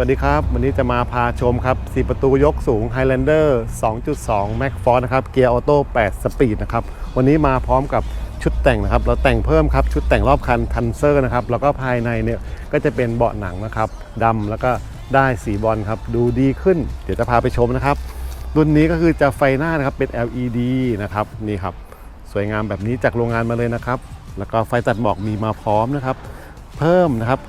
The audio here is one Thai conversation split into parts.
วัสดีครับ วันนี้จะมาพาชมครับ 4 ประตูยกสูง Highlander 2.2 Max Force นะครับ เกียร์ออโต้ 8 สปีดนะครับ วันนี้มาพร้อมกับชุดแต่งนะครับ เราแต่งเพิ่มครับ ชุดแต่งรอบคันทันเซอร์นะครับ แล้วก็ภายในเนี่ยก็จะเป็นเบาะหนังนะครับดำแล้วก็ได้สีบอลครับ ดูดีขึ้น เดี๋ยวจะพาไปชมนะครับ รุ่นนี้ก็คือจะไฟหน้านะครับเป็น LED นะครับ นี่ครับ สวยงามแบบนี้จากโรงงานมาเลยนะครับ แล้วก็ไฟตัดหมอกมีมาพร้อมนะครับ เพิ่มนะครับ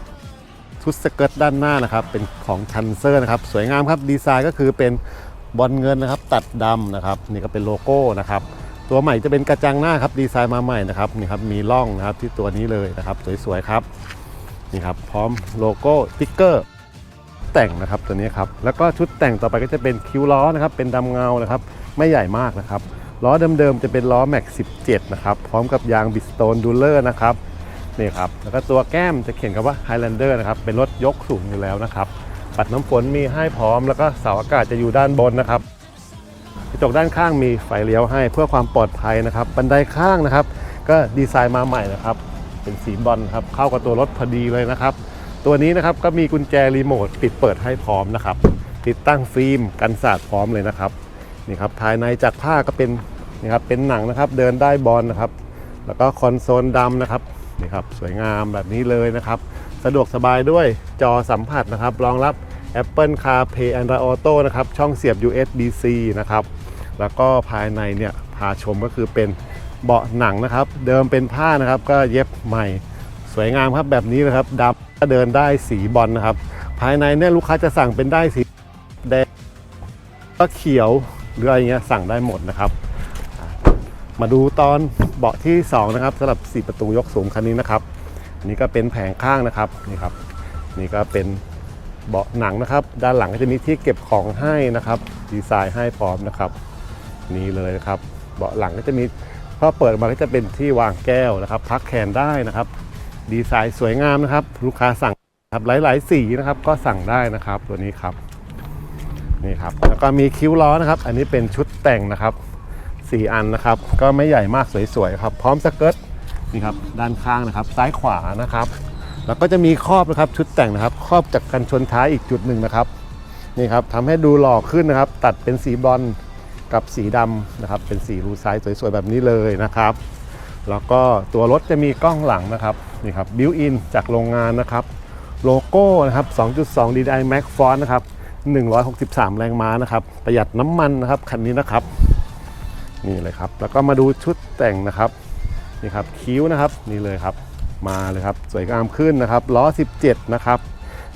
ชุดสเกิร์ตด้านหน้านะครับ เป็นของชันเซอร์นะครับ สวยงามครับดีไซน์ก็คือเป็นบอลเงินนะครับ ตัดดำนะครับ นี่ก็เป็นโลโก้นะครับ ตัวใหม่จะเป็นกระจังหน้าครับดีไซน์มาใหม่นะครับนี่ครับมีร่องนะครับที่ตัวนี้เลยนะครับ สวยๆครับนี่ครับพร้อมโลโก้ติ๊กเกอร์แต่งนะครับตัวนี้ครับแล้วก็ชุดแต่งต่อไปก็จะเป็นคิ้วล้อนะครับ เป็นดำเงานะครับ ไม่ใหญ่มากนะครับล้อเดิมๆจะเป็นล้อแม็ก17นะครับพร้อมกับยางบิสโตนดูเลอร์นะครับ นี่ครับแล้วก็ตัวแก้มจะเขียนคำว่า Highlander นะครับเป็นรถยกสูงอยู่แล้วนะครับปัดน้ำฝนมีให้พร้อม แล้วก็เสาอากาศจะอยู่ด้านบนนะครับกระจกด้านข้างมีไฟเลี้ยวให้เพื่อความปลอดภัยนะครับ บันไดข้างนะครับ ก็ดีไซน์มาใหม่นะครับ เป็นสีบอลครับเข้ากับตัวรถพอดีเลยนะครับ ตัวนี้นะครับก็มีกุญแจรีโมทปิดเปิดให้พร้อมนะครับ ติดตั้งฟิล์มกันสาดพร้อมเลยนะครับนี่ครับภายในจากผ้าก็เป็นนี่ครับเป็นหนังนะครับ เดินได้บอลนะครับ แล้วก็คอนโซลดำนะครับ นี่ครับสวยงามแบบนี้เลยนะครับ สะดวกสบายด้วยจอสัมผัสนะครับ รองรับ Apple CarPlay Android Auto นะครับ ช่องเสียบ USB-C นะครับ แล้วก็ภายในเนี่ยพาชมก็คือเป็นเบาะหนังนะครับ เดิมเป็นผ้านะครับ ก็เย็บใหม่ สวยงามครับแบบนี้นะครับดำก็เดินได้สีบอลนะครับ ภายในเนี่ยลูกค้าจะสั่งเป็นได้สีแดงก็เขียวหรืออะไรเงี้ยสั่งได้หมดนะครับ มาดูตอน เบาะที่ 2 นะครับสำหรับ 4 ประตูยกสูงคันนี้นะครับนนี้ก็เป็นแผงข้างนะครับนี่ครับ นี่ก็เป็นเบาะหนังนะครับ ด้านหลังก็จะมีที่เก็บของให้นะครับ ดีไซน์ให้พร้อมนะครับ นี่เลยนะครับ เบาะหลังก็จะมีพอเปิดมาก็จะเป็นที่วางแก้วนะครับ พักแขนได้นะครับ ดีไซน์สวยงามนะครับ ลูกค้าสั่งครับหลาย ๆ สีนะครับก็สั่งได้นะครับตัวนี้ครับนี่ครับแล้วก็มีคิ้วล้อนะครับ อันนี้เป็นชุดแต่งนะครับ สี่อันนะครับ ก็ไม่ใหญ่มากสวยๆครับ พร้อมสเกิร์ตนี่ครับด้านข้างนะครับ ซ้ายขวานะครับ แล้วก็จะมีครอบนะครับชุดแต่งนะครับ ครอบจากกันชนท้ายอีกจุดหนึ่งนะครับนี่ครับทำให้ดูหล่อขึ้นนะครับ ตัดเป็นสีบอลกับสีดำนะครับ เป็นสีรูไซส์สวยๆแบบนี้เลยนะครับ แล้วก็ตัวรถจะมีกล้องหลังนะครับนี่ครับบิวอินจากโรงงานนะครับ โลโก้นะครับ 2.2 DDI Max Force นะครับ 163 แรงม้านะครับ ประหยัดน้ำมันนะครับคันนี้นะครับ นี่เลยครับ แล้วก็มาดูชุดแต่งนะครับนี่ครับคิ้วนะครับนี่เลยครับ มาเลยครับสวยงามขึ้นนะครับล้อ 17 นะครับ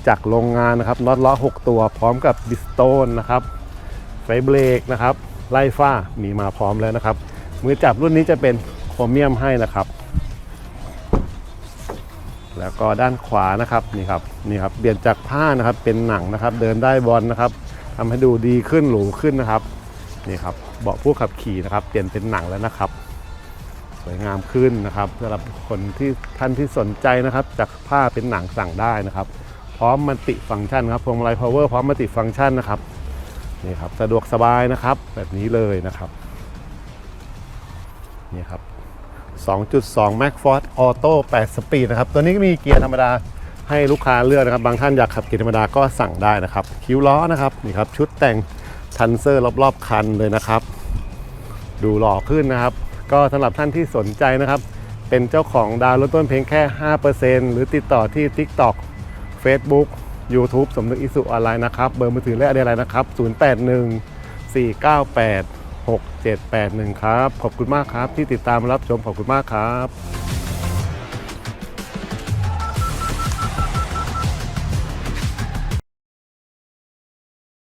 จากโรงงานนะครับน็อตล้อ 6 ตัวพร้อมกับบิสโตนนะครับไฟเบรกนะครับไล่ฝ้ามีมาพร้อมแล้วนะครับมือจับรุ่นนี้จะเป็นโครเมียมให้นะครับ แล้วก็ด้านขวานะครับนี่ครับนี่ครับเปลี่ยนจากผ้านะครับเป็นหนังนะครับ เดินได้บอลนะครับทำให้ดูดีขึ้นหรูขึ้นนะครับนี่ครับ เบาะผู้ขับขี่นะครับ เปลี่ยนเป็นหนังแล้วนะครับ สวยงามขึ้นนะครับสำหรับคนที่ท่านที่สนใจนะครับ จากผ้าเป็นหนังสั่งได้นะครับ พร้อมมัลติฟังก์ชันครับพวงมาลัยพาวเวอร์พร้อมมัลติฟังก์ชันนะครับนี่ครับสะดวกสบายนะครับ แบบนี้เลยนะครับนี่ครับ 2.2 Max Force Auto 8 Speed นะครับ ตัวนี้ก็มีเกียร์ธรรมดาให้ลูกค้าเลือกนะครับ บางท่านอยากขับเกียร์ธรรมดาก็สั่งได้นะครับ คิ้วล้อนะครับ นี่ครับ ชุดแต่ง ทันเซอร์รอบๆคันเลยนะครับ ดูหล่อขึ้นนะครับ ก็สำหรับท่านที่สนใจนะครับ เป็นเจ้าของดาวน์รถต้นเพียงแค่ 5%หรือติดต่อที่ TikTok Facebook YouTube สมนึกอิสุออนไลน์นะครับ เบอร์มือถือและอะไรนะครับ 081 498 6781 ครับ ขอบคุณมากครับที่ติดตามรับชมขอบคุณมากครับ